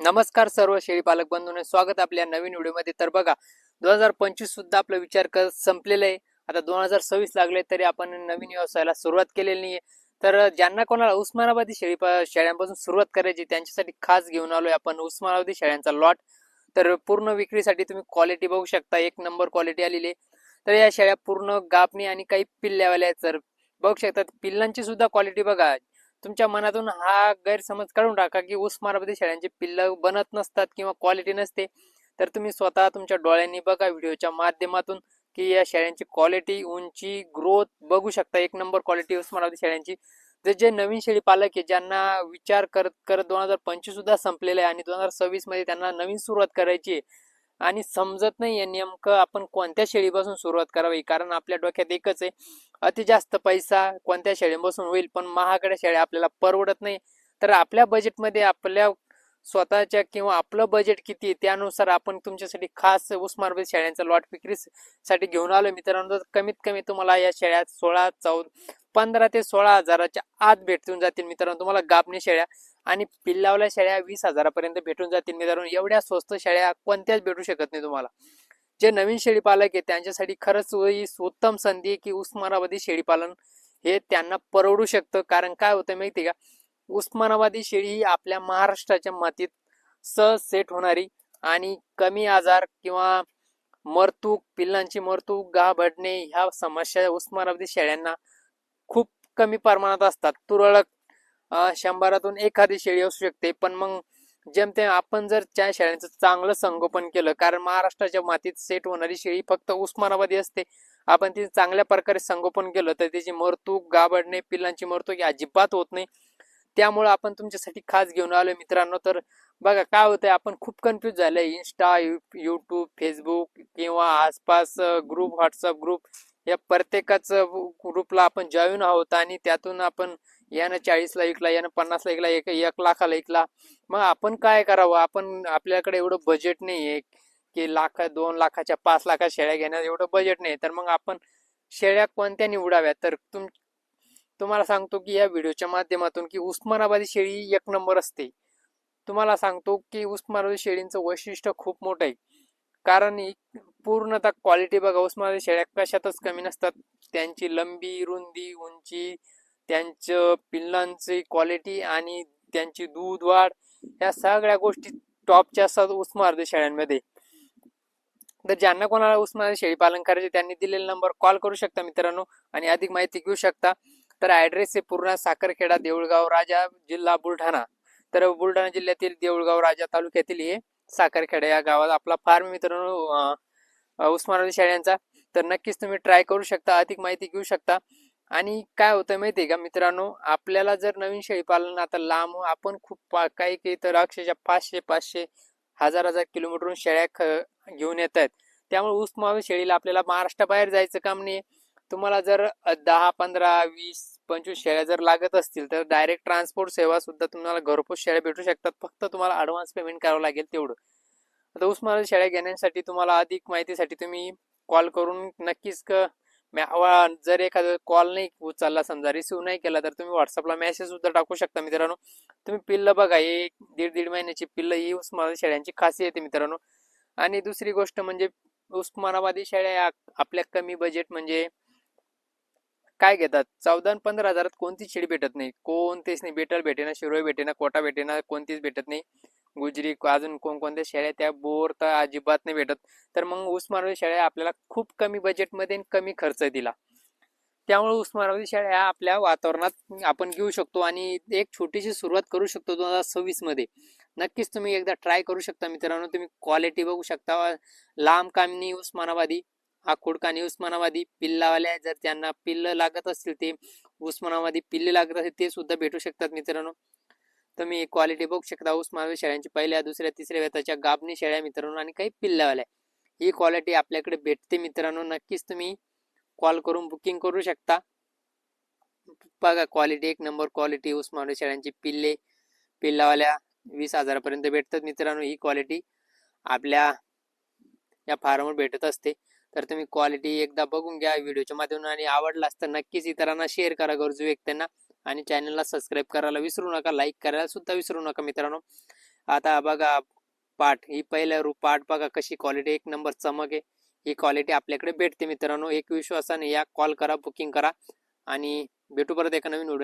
नमस्कार सर्व शेळी पालक बंधूंना स्वागत आपल्या नवीन व्हिडिओमध्ये. तर बघा दोन हजार पंचवीस सुद्धा आपला विचार कर संपलेला आहे. आता दोन हजार सव्वीस लागले तरी आपण नवीन व्यवसायाला सुरुवात केलेली नाहीये. तर ज्यांना कोणाला उस्मानाबादी शेळी शेळ्यांपासून सुरुवात करायची त्यांच्यासाठी खास घेऊन आलोय आपण उस्मानाबादी शेळ्यांचा लॉट तर पूर्ण विक्रीसाठी तुम्ही क्वालिटी बघू शकता. एक नंबर क्वालिटी आलेली आहे. तर या शेळ्या पूर्ण गापणी आणि काही पिल्ल्यावाल्या आहेत तर बघू शकता पिल्लांची सुद्धा क्वालिटी बघा. तुमच्या मनातून हा गैरसमज काढून टाका की उस्मानाबादी शेळ्यांचे पिल्लं बनत नसतात किंवा क्वालिटी नसते तर तुम्ही स्वतः तुमच्या डोळ्यांनी बघा व्हिडिओच्या माध्यमातून की या शेळ्यांची क्वालिटी उंची ग्रोथ बघू शकता. एक नंबर क्वालिटी उस्मानाबादी शेळ्यांची. जे जे नवीन शेळी पालक आहे ज्यांना विचार करत करत दोन हजार पंचवीस सुद्धा संपलेला आहे आणि दोन हजार सव्वीसमध्ये त्यांना नवीन सुरुवात करायची आहे आणि समजत नाही नेमकं आपण कोणत्या शेळीपासून सुरुवात करावी कारण आपल्या डोक्यात एकच आहे अति जास्त पैसा कोणत्या शेळीपासून होईल पण महागड्या शेळ्या आपल्याला परवडत नाही. तर आपल्या बजेटमध्ये आपल्या स्वतःच्या किंवा आपलं बजेट किती आहे त्यानुसार आपण तुमच्यासाठी खास उस्मानाबाद शेळ्यांचा लॉट विक्रीसाठी घेऊन आलो मित्रांनो कमीत कमी तुम्हाला या शेळ्या सोळा चौदा पंधरा ते सोळा हजाराच्या आत भेटून जातील मित्रांनो. तुम्हाला गाभणी शेळ्या आणि पिल्लावल्या शेळ्या वीस हजारापर्यंत भेटून जातील. मित्रांनो एवढ्या स्वस्त शेळ्या कोणत्याच भेटू शकत नाही तुम्हाला. जे नवीन शेळी पालक आहे त्यांच्यासाठी खरंच ही उत्तम संधी आहे की उस्मानाबादी शेळी पालन हे त्यांना परवडू शकतं. कारण काय होतं माहिती का? उस्मानाबादी शेळी ही आपल्या महाराष्ट्राच्या मातीत सहज सेट होणारी आणि कमी आजार किंवा मरतूक पिल्लांची मरतूक गाभडणे ह्या समस्या उस्मानाबादी शेळ्यांना खूप कमी प्रमाणात असतात. तुरळक शंभरातून एखादी शेळी असू शकते. पण मग जेमतेम आपण जर त्या शेळ्यांचं चांगलं संगोपन केलं कारण महाराष्ट्राच्या मातीत सेट होणारी शेळी फक्त उस्मानाबादी असते. आपण ती चांगल्या प्रकारे संगोपन केलं तर त्याची मरतूक गाबडणे पिल्लांची मरतूक अजिबात होत नाही. त्यामुळे आपण तुमच्यासाठी खास घेऊन आलोय मित्रांनो. तर बघा काय होतंय आपण खूप कन्फ्युज झालंय. इंस्टा युट्यूब फेसबुक किंवा आसपास ग्रुप व्हॉट्सअप ग्रुप या प्रत्येकाच ग्रुपला आपण जॉईन आहोत आणि त्यातून आपण यानं चाळीसला ऐकला यानं पन्नासला ऐकला एक एक लाखाला ऐकला मग आपण काय करावं? आपण आपल्याकडे एवढं बजेट नाही आहे की लाख दोन लाखाच्या पाच लाखाच्या शेळ्या घेण्यात एवढं बजेट नाही तर मग आपण शेळ्या कोणत्या निवडाव्या तर तुम तुम्हाला सांगतो की या व्हिडिओच्या माध्यमातून की उस्मानाबादी शेळी एक नंबर असते. तुम्हाला सांगतो की उस्मानाबादी शेळींचं वैशिष्ट्य खूप मोठं आहे. कारण ही पूर्णतः क्वालिटी बघा उस्मानाबादी शेळ्या कशातच कमी नसतात. त्यांची लंबी रुंदी उंची त्यांचं पिल्लांची क्वालिटी आणि त्यांची दूध वाढ या सगळ्या गोष्टी टॉपच्या असतात उस्मानाबादी शेळ्यांमध्ये. तर ज्यांना कोणाला उस्मानाबादी शेळी पालन करायचे त्यांनी दिलेला नंबर कॉल करू शकता मित्रांनो. आणि अधिक माहिती घेऊ शकता. तर ऍड्रेस आहे पूर्ण साखरखेडा देऊळगाव राजा जिल्हा बुलढाणा. तर बुलढाणा जिल्ह्यातील देऊळगाव राजा तालुक्यातील हे साखरखेडा या गावात आपला फार्म मित्रांनो अं, अं, उस्मानाबादी तर नक्कीच तुम्ही ट्राय करू शकता अधिक माहिती घेऊ शकता. आणि काय होतं माहितीये का मित्रांनो आपल्याला जर नवीन शेळी पालन आता लांब हो, आपण खूप पा- काही काही तर अक्षरशः पाचशे पाचशे हजार हजार किलोमीटरहून शेळ्या ख- घेऊन येत आहेत त्यामुळे उस्मावी शेळीला आपल्याला महाराष्ट्राबाहेर जायचं काम नाही तुम्हाला जर दहा पंधरा वीस पंचवीस शेळ्या जर लागत असतील तर डायरेक्ट ट्रान्सपोर्ट सेवा सुद्धा तुम्हाला घरपोच शेळ्या भेटू शकतात. फक्त तुम्हाला ऍडव्हान्स पेमेंट करावं लागेल तेवढं. आता उस्मानाबाद शेळ्या घेण्यासाठी तुम्हाला अधिक माहितीसाठी तुम्ही कॉल करून नक्कीच क- जर एखादा कॉल नाही उचलला समजा रिसिव्ह नाही केला तर तुम्ही व्हॉट्सअपला मेसेज सुद्धा टाकू शकता मित्रांनो. तुम्ही पिल्ल बघा एक दीड दीड महिन्याची पिल्ल ही उस्मानाबादी शेळ्यांची खासी येते मित्रांनो. आणि दुसरी गोष्ट म्हणजे उस्मानाबादी शेळ्या आपल्या कमी बजेट म्हणजे काय घेतात? चौदा आणि पंधरा हजारात कोणतीच शेळी भेटत नाही. कोणतेच नाही. बेटल भेटेना शिरोई भेटेना कोटा भेटेना कोणतीच भेटत नाही. गुजरी अजून कोणकोणत्या शेळ्या त्या बोर तर अजिबात नाही भेटत. तर मग उस्मानाबादी शेळ्या आपल्याला खूप कमी बजेटमध्ये आणि कमी खर्च दिला. त्यामुळे उस्मानाबादी शेळ्या आपल्या वातावरणात आपण घेऊ शकतो आणि एक छोटीशी सुरुवात करू शकतो दोन हजार सव्वीसमध्ये. नक्कीच तुम्ही एकदा ट्राय करू शकता मित्रांनो. तुम्ही क्वालिटी बघू शकता. लांब कामनी उस्मानाबादी आखूड कानी उस्मानाबादी पिल्लावाल्या जर त्यांना पिल्ल लागत असतील ते उस्मानाबादी पिल्ले लागत असतील ते सुद्धा भेटू शकतात मित्रांनो. तुम्ही क्वालिटी बघू शकता. उस्मानाबादी शेळ्यांची पहिल्या दुसऱ्या तिसऱ्या वेताच्या गाबणी शेळ्या मित्रांनो आणि काही पिल्लावाल्या ही क्वालिटी आपल्याकडे भेटते मित्रांनो. नक्कीच तुम्ही कॉल करून बुकिंग करू शकता. बघा क्वालिटी एक नंबर क्वालिटी उस्मानाबादी शेळ्यांची पिल्ले पिल्लावाल्या वीस हजारापर्यंत भेटतात मित्रांनो. ही क्वालिटी आपल्या या फार्मवर भेटत असते. तर तुम्ही क्वालिटी एकदा बघून घ्या व्हिडिओच्या माध्यमातून आणि आवडलास तर नक्कीच इतरांना शेअर करा गरजू व्यक्तींना. आणि चॅनलला सबस्क्राईब करायला विसरू नका लाईक करायला सुद्धा विसरू नका मित्रांनो. आता बघा पाठ. ही पहिल्या रूप पाठ बघा कशी क्वालिटी एक नंबर चमक आहे. ही क्वालिटी आपल्याकडे भेटते मित्रांनो. एक विश्वासाने या कॉल करा बुकिंग करा. आणि भेटू परत एका नवीन व्हिडिओ